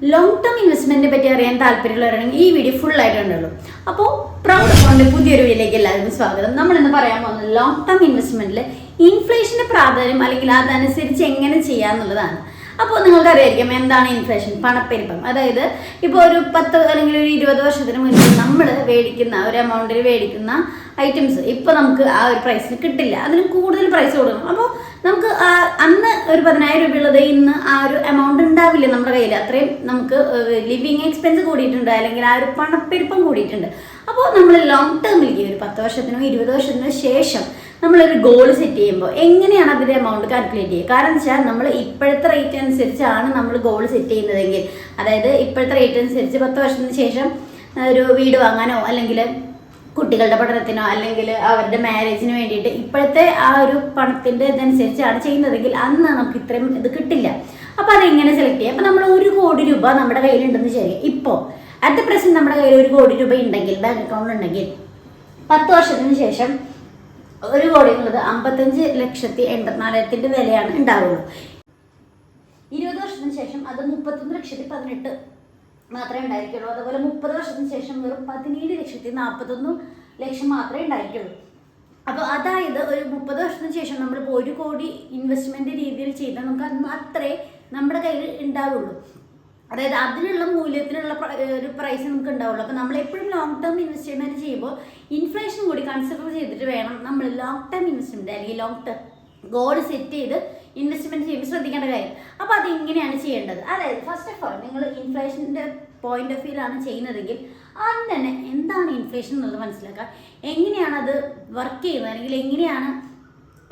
Long term ഇൻവെസ്റ്റ്മെന്റിനെ പറ്റി അറിയാൻ താല്പര്യമുള്ളവരാണെങ്കിൽ ഈ വീഡിയോ ഫുൾ ആയിട്ട് ഉണ്ടല്ലോ അപ്പോൾ പ്രൗഡ് അക്കൗണ്ട് പുതിയൊരു വീഡിയോയിലേക്ക് എല്ലാവർക്കും സ്വാഗതം. നമ്മൾ ഇന്ന് പറയാൻ പോകുന്നത് ലോങ് ടേം ഇൻവെസ്റ്റ്മെന്റിൽ ഇൻഫ്ലേഷന്റെ പ്രാധാന്യം അല്ലെങ്കിൽ അതനുസരിച്ച് എങ്ങനെ ചെയ്യാന്നുള്ളതാണ്. അപ്പോൾ നിങ്ങൾക്ക് അറിയായിരിക്കും എന്താണ് ഇൻഫ്ലേഷൻ പണപ്പെരുപ്പം. അതായത് ഇപ്പോൾ ഒരു പത്ത് അല്ലെങ്കിൽ ഒരു ഇരുപത് വർഷത്തിന് മുൻപ് നമ്മൾ മേടിക്കുന്ന ഒരു എമൗണ്ടിൽ മേടിക്കുന്ന ഐറ്റംസ് ഇപ്പോൾ നമുക്ക് ആ ഒരു പ്രൈസിന് കിട്ടില്ല. അതിന് കൂടുതൽ പ്രൈസ് കൊടുക്കണം. അപ്പോൾ നമുക്ക് അന്ന് ഒരു പതിനായിരം രൂപയുള്ളത് ഇന്ന് ആ ഒരു എമൗണ്ട് ഉണ്ടാവില്ല നമ്മുടെ കയ്യിൽ അത്രയും നമുക്ക് ലിവിങ് എക്സ്പെൻസ് കൂടിയിട്ടുണ്ട്. അല്ലെങ്കിൽ ആ ഒരു പണപ്പെരുപ്പം കൂടിയിട്ടുണ്ട്. അപ്പോൾ നമ്മൾ ലോങ് ടേമിലേക്ക് ഒരു പത്ത് വർഷത്തിനോ ഇരുപത് വർഷത്തിനോ ശേഷം നമ്മളൊരു ഗോൾ സെറ്റ് ചെയ്യുമ്പോൾ എങ്ങനെയാണ് അതിന്റെ എമൗണ്ട് കാൽക്കുലേറ്റ് ചെയ്യുക? കാരണം വെച്ചാൽ നമ്മൾ ഇപ്പോഴത്തെ റേറ്റ് അനുസരിച്ചാണ് നമ്മൾ ഗോൾ സെറ്റ് ചെയ്യുന്നതെങ്കിൽ. അതായത് ഇപ്പോഴത്തെ റേറ്റ് അനുസരിച്ച് പത്ത് വർഷത്തിന് ശേഷം ഒരു വീട് വാങ്ങാനോ അല്ലെങ്കിൽ കുട്ടികളുടെ പഠനത്തിനോ അല്ലെങ്കിൽ അവരുടെ മാരേജിന് വേണ്ടിയിട്ട് ഇപ്പോഴത്തെ ആ ഒരു പണത്തിന്റെ ഇതനുസരിച്ചാണ് ചെയ്യുന്നതെങ്കിൽ അന്ന് നമുക്ക് ഇത്രയും ഇത് കിട്ടില്ല. അപ്പോൾ അതെങ്ങനെ സെലക്ട് ചെയ്യാം? അപ്പോൾ നമ്മൾ ഒരു കോടി രൂപ നമ്മുടെ കയ്യിലുണ്ടെന്ന് ശരി ഇപ്പോൾ അറ്റ് പ്രസന്റ് നമ്മുടെ കയ്യിൽ ഒരു കോടി രൂപ ഉണ്ടെങ്കിൽ ബാങ്ക് അക്കൗണ്ട് ഉണ്ടെങ്കിൽ പത്ത് വർഷത്തിന് ശേഷം ഒരു കോടി എന്നുള്ളത് അമ്പത്തഞ്ച് ലക്ഷത്തി എൺപത്തിനാലായിരത്തിന്റെ വിലയാണ് ഉണ്ടാവുള്ളൂ. ഇരുപത് വർഷത്തിന് ശേഷം അത് മുപ്പത്തൊന്ന് ലക്ഷത്തി പതിനെട്ട് മാത്രമേ ഉണ്ടായിരിക്കുള്ളൂ. അതുപോലെ മുപ്പത് വർഷത്തിന് ശേഷം വെറും പതിനേഴ് ലക്ഷത്തി നാൽപ്പത്തൊന്ന് ലക്ഷം മാത്രമേ ഉണ്ടായിരിക്കുള്ളൂ. അപ്പോൾ അതായത് ഒരു മുപ്പത് വർഷത്തിന് ശേഷം നമ്മൾ ഒരു കോടി ഇൻവെസ്റ്റ്മെന്റ് രീതിയിൽ ചെയ്താൽ നമുക്ക് അത് അത്രേ നമ്മുടെ കയ്യിൽ ഉണ്ടാവുള്ളൂ. അതായത് അതിനുള്ള മൂല്യത്തിനുള്ള ഒരു പ്രൈസ് നമുക്ക് ഉണ്ടാവുള്ളൂ അപ്പോൾ നമ്മൾ എപ്പോഴും ലോങ് ടേം ഇൻവെസ്റ്റ്മെന്റ് ചെയ്യുമ്പോൾ ഇൻഫ്ലേഷൻ കൂടി കൺസിഡർ ചെയ്തിട്ട് വേണം നമ്മൾ ലോങ് ടേം ഇൻവെസ്റ്റ്മെന്റ് അല്ലെങ്കിൽ ലോങ് ടേം ഗോൾ സെറ്റ് ചെയ്ത് ഇൻവെസ്റ്റ്മെന്റ് ചെയ്യുമ്പോൾ ശ്രദ്ധിക്കേണ്ട കാര്യം. അപ്പോൾ അത് എങ്ങനെയാണ് ചെയ്യേണ്ടത്? അതായത് ഫസ്റ്റ് ഓഫ് ഓൾ നിങ്ങൾ ഇൻഫ്ലേഷന്റെ പോയിന്റ് ഓഫ് വ്യൂലാണ് ചെയ്യുന്നതെങ്കിൽ അന്ന് തന്നെ എന്താണ് ഇൻഫ്ലേഷൻ എന്നുള്ളത് മനസ്സിലാക്കുക. എങ്ങനെയാണ് അത് വർക്ക് ചെയ്യുന്നത്? അല്ലെങ്കിൽ എങ്ങനെയാണ്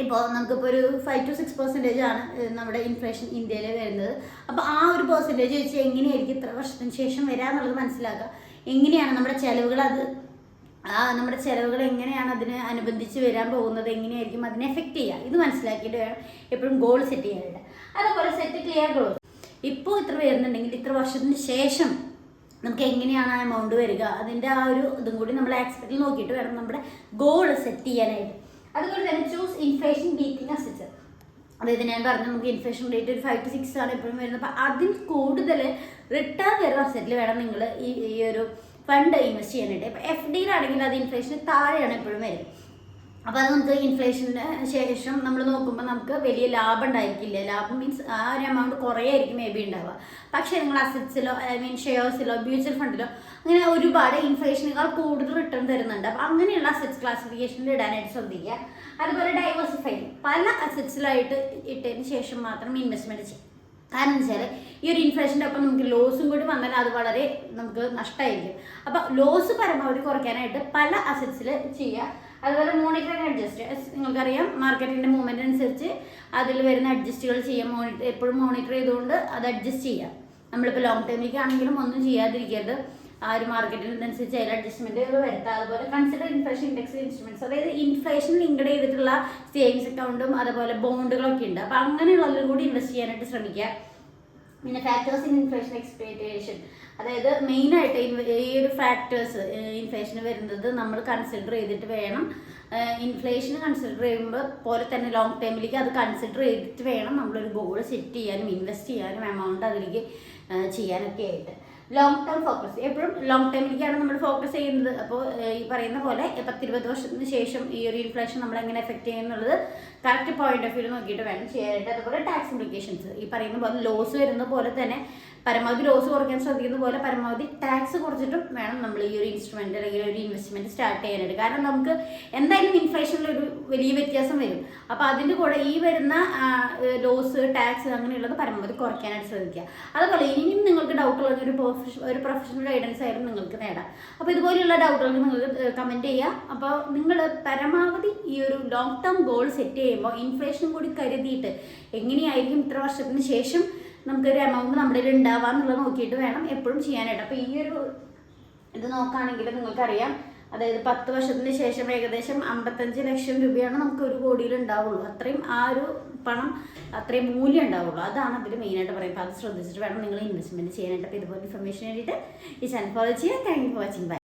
ഇപ്പോൾ നമുക്കിപ്പോൾ ഒരു ഫൈവ് ടു സിക്സ് പെർസെന്റേജ് ആണ് നമ്മുടെ ഇൻഫ്ലേഷൻ ഇന്ത്യയിൽ വരുന്നത്. അപ്പോൾ ആ ഒരു പെർസെന്റേജ് വെച്ച് എങ്ങനെയായിരിക്കും ഇത്ര വർഷത്തിന് ശേഷം വരാമെന്നുള്ളത് മനസ്സിലാക്കുക എങ്ങനെയാണ് നമ്മുടെ ചിലവുകൾ അത് ആ നമ്മുടെ ചിലവുകൾ എങ്ങനെയാണ് അതിന് അനുബന്ധിച്ച് വരാൻ പോകുന്നത് എങ്ങനെയായിരിക്കും അതിനെ എഫക്റ്റ് ചെയ്യുക? ഇത് മനസ്സിലാക്കിയിട്ട് വേണം എപ്പോഴും ഗോൾ സെറ്റ് ചെയ്യാനായിട്ട്. അതേപോലെ സെറ്റ് ക്ലിയർ ഗോൾ ഇപ്പോൾ ഇത്ര വരുന്നുണ്ടെങ്കിൽ ഇത്ര വർഷത്തിന് ശേഷം നമുക്ക് എങ്ങനെയാണ് ആ എമൗണ്ട് വരിക? അതിന്റെ ആ ഒരു ഇതും കൂടി നമ്മൾ ആക്സ്പെക്റ്റിൽ നോക്കിയിട്ട് വേണം നമ്മുടെ ഗോൾ സെറ്റ് ചെയ്യാനായിട്ട്. അതുപോലെ തന്നെ ചൂസ് ഇൻഫ്ലേഷൻ ബീറ്റിംഗ് അസറ്റ് അതായത് ഞാൻ പറഞ്ഞു നമുക്ക് ഇൻഫ്ലേഷൻ റേറ്റ് ഒരു ഫൈവ് ടു സിക്സ് ആണ് എപ്പോഴും വരുന്നത്. അപ്പോൾ അതിൽ കൂടുതൽ റിട്ടേൺ വരുന്ന അസറ്റിൽ വേണം നിങ്ങൾ ഈ ഈ ഒരു ഫണ്ട് ഇൻവെസ്റ്റ് ചെയ്യാനായിട്ട്. ഇപ്പോൾ എഫ് ഡിയിലാണെങ്കിൽ അത് ഇൻഫ്ലേഷന് താഴെയാണ് എപ്പോഴും വരും അപ്പോൾ അത് നമുക്ക് ഇൻഫ്ലേഷന് ശേഷം നമ്മൾ നോക്കുമ്പോൾ നമുക്ക് വലിയ ലാഭം ഉണ്ടായിരിക്കില്ല. ലാഭം മീൻസ് ആ ഒരു എമൗണ്ട് കുറേ ആയിരിക്കും മേ ബി ഉണ്ടാവുക. പക്ഷേ നിങ്ങൾ അസറ്റ്സിലോ ഐ മീൻ ഷെയർസിലോ മ്യൂച്വൽ ഫണ്ടിലോ അങ്ങനെ ഒരുപാട് ഇൻഫ്ലേഷനേക്കാൾ കൂടുതൽ റിട്ടേൺ തരുന്നുണ്ട്. അപ്പോൾ അങ്ങനെയുള്ള അസറ്റ്സ് ക്ലാസിഫിക്കേഷനിൽ ഇടാനായിട്ട് ശ്രദ്ധിക്കുക. അതുപോലെ ഡൈവേഴ്സിഫൈ പല അസറ്റ്സിലായിട്ട് ഇട്ടതിന് ശേഷം മാത്രം ഇൻവെസ്റ്റ്മെന്റ് ചെയ്യും. കാരണം വെച്ചാൽ ഈ ഒരു ഇൻഫ്ലേഷന്റെ ഒപ്പം നമുക്ക് ലോസും കൂടി വന്നാൽ അത് വളരെ നമുക്ക് നഷ്ടമായിരിക്കും അപ്പോൾ ലോസ് പരമാവധി കുറയ്ക്കാനായിട്ട് പല അസറ്റ്സിൽ ചെയ്യുക. അതുപോലെ മോണിറ്ററിങ് അഡ്ജസ്റ്റ് നിങ്ങൾക്കറിയാം മാർക്കറ്റിന്റെ മൂവ്മെന്റ് അനുസരിച്ച് അതിൽ വരുന്ന അഡ്ജസ്റ്റുകൾ ചെയ്യാം. മോണിറ്റർ എപ്പോഴും മോണിറ്റർ ചെയ്തുകൊണ്ട് അത് അഡ്ജസ്റ്റ് ചെയ്യാം. നമ്മളിപ്പോൾ ലോങ് ടേമിലേക്ക് ആണെങ്കിലും ഒന്നും ചെയ്യാതിരിക്കരുത്. ആ ഒരു മാർക്കറ്റിനനുസരിച്ച് അതിൽ അഡ്ജസ്റ്റ്മെന്റുകൾ വരുത്താം. അതുപോലെ കൺസിഡർ ഇൻഫ്ലേഷൻ ഇൻഡെക്സ് ഇൻസ്ട്രുമെന്റ്സ് അതായത് ഇൻഫ്ലേഷൻ ലിങ്ക്ഡ് ചെയ്തിട്ടുള്ള സേവിങ്സ് അക്കൗണ്ടും അതുപോലെ ബോണ്ടുകളൊക്കെ ഉണ്ട്. അപ്പോൾ അങ്ങനെയുള്ളതിലും കൂടി ഇൻവെസ്റ്റ് ചെയ്യാനായിട്ട് ശ്രമിക്കുക. പിന്നെ ഫാക്ടേഴ്സ് ഇൻ ഇൻഫ്ലേഷൻ എക്സ്പെക്ടേഷൻ അതായത് മെയിനായിട്ട് ഈ ഒരു ഫാക്ടേഴ്സ് ഇൻഫ്ലേഷൻ വരുന്നത് നമ്മൾ കൺസിഡർ ചെയ്തിട്ട് വേണം. ഇൻഫ്ലേഷൻ കൺസിഡർ ചെയ്യുമ്പോൾ പോലെ തന്നെ ലോങ് ടൈമിലേക്ക് അത് കൺസിഡർ ചെയ്തിട്ട് വേണം നമ്മളൊരു ഗോൾ സെറ്റ് ചെയ്യാനും ഇൻവെസ്റ്റ് ചെയ്യാനും എമൗണ്ട് അതിലേക്ക് ചെയ്യാനൊക്കെ ആയിട്ട്. ലോങ് ടേം ഫോക്കസ് എപ്പോഴും ലോങ് ടേമിലേക്കാണ് നമ്മൾ ഫോക്കസ് ചെയ്യുന്നത്. അപ്പോൾ ഈ പറയുന്ന പോലെ പത്തിരുപത് വർഷത്തിന് ശേഷം ഈ ഒരു ഇൻഫ്ലേഷൻ നമ്മൾ എങ്ങനെ എഫക്റ്റ് ചെയ്യുന്നുള്ളത് കറക്റ്റ് പോയിന്റ് ഓഫ് വ്യൂ നോക്കിയിട്ട് വേണം ചെയ്യാനായിട്ട്. അതുപോലെ ടാക്സ് ഇംപ്ലിക്കേഷൻസ് ഈ പറയുന്ന പോലെ ലോസ് വരുന്ന പോലെ തന്നെ പരമാവധി ലോസ് കുറയ്ക്കാൻ ശ്രദ്ധിക്കുന്ന പോലെ പരമാവധി ടാക്സ് കുറച്ചിട്ടും വേണം നമ്മൾ ഈ ഒരു ഇൻസ്ട്രുമെന്റ് അല്ലെങ്കിൽ ഒരു ഇൻവെസ്റ്റ്മെന്റ് സ്റ്റാർട്ട് ചെയ്യാനായിട്ട്. കാരണം നമുക്ക് എന്തായാലും ഇൻഫ്ലേഷനിൽ ഒരു വലിയ വ്യത്യാസം വരും. അപ്പോൾ അതിന്റെ കൂടെ ഈ വരുന്ന ലോസ് ടാക്സ് അങ്ങനെയുള്ളത് പരമാവധി കുറയ്ക്കാനായിട്ട് ശ്രദ്ധിക്കുക. അതുപോലെ ഇനിയും നിങ്ങൾക്ക് ഡൗട്ട് ഉള്ളത് ഒരു ഒരു പ്രൊഫഷണൽ ഗൈഡൻസ് ആയാലും നിങ്ങൾക്ക് നേടാം. അപ്പോൾ ഇതുപോലെയുള്ള ഡൗട്ടുകൾക്ക് നിങ്ങൾക്ക് കമന്റ് ചെയ്യാം അപ്പോൾ നിങ്ങൾ പരമാവധി ഈ ഒരു ലോങ് ടേം ഗോൾ സെറ്റ് ചെയ്യുമ്പോൾ ഇൻഫ്ലേഷനും കൂടി കരുതിയിട്ട് എങ്ങനെയായിരിക്കും ഇത്ര വർഷത്തിന് ശേഷം നമുക്കൊരു എമൗണ്ട് നമ്മുടെ കയ്യിൽ ഉണ്ടാവുക എന്നുള്ളത് നോക്കിയിട്ട് വേണം എപ്പോഴും ചെയ്യാനായിട്ട്. അപ്പോൾ ഈ ഒരു ഇത് നോക്കുകയാണെങ്കിൽ നിങ്ങൾക്കറിയാം. അതായത് പത്ത് വർഷത്തിന് ശേഷം ഏകദേശം അമ്പത്തഞ്ച് ലക്ഷം രൂപയാണ് നമുക്ക് ഒരു കോടിയിൽ ഉണ്ടാവുള്ളൂ. അത്രയും ആ ഒരു പണം അത്രയും മൂല്യം ഉണ്ടാവുള്ളൂ. അതാണ് അതിൽ മെയിനായിട്ട് പറയുന്നത്. അത് ശ്രദ്ധിച്ചിട്ട് വേണം നിങ്ങൾ ഇൻവെസ്റ്റ്മെന്റ് ചെയ്യാനായിട്ട്. അപ്പോൾ ഇതുപോലെ ഇൻഫർമേഷൻ വേണ്ടിയിട്ട് ഈ ചാനൽ ഫോളോ ചെയ്യുക thank you for watching bye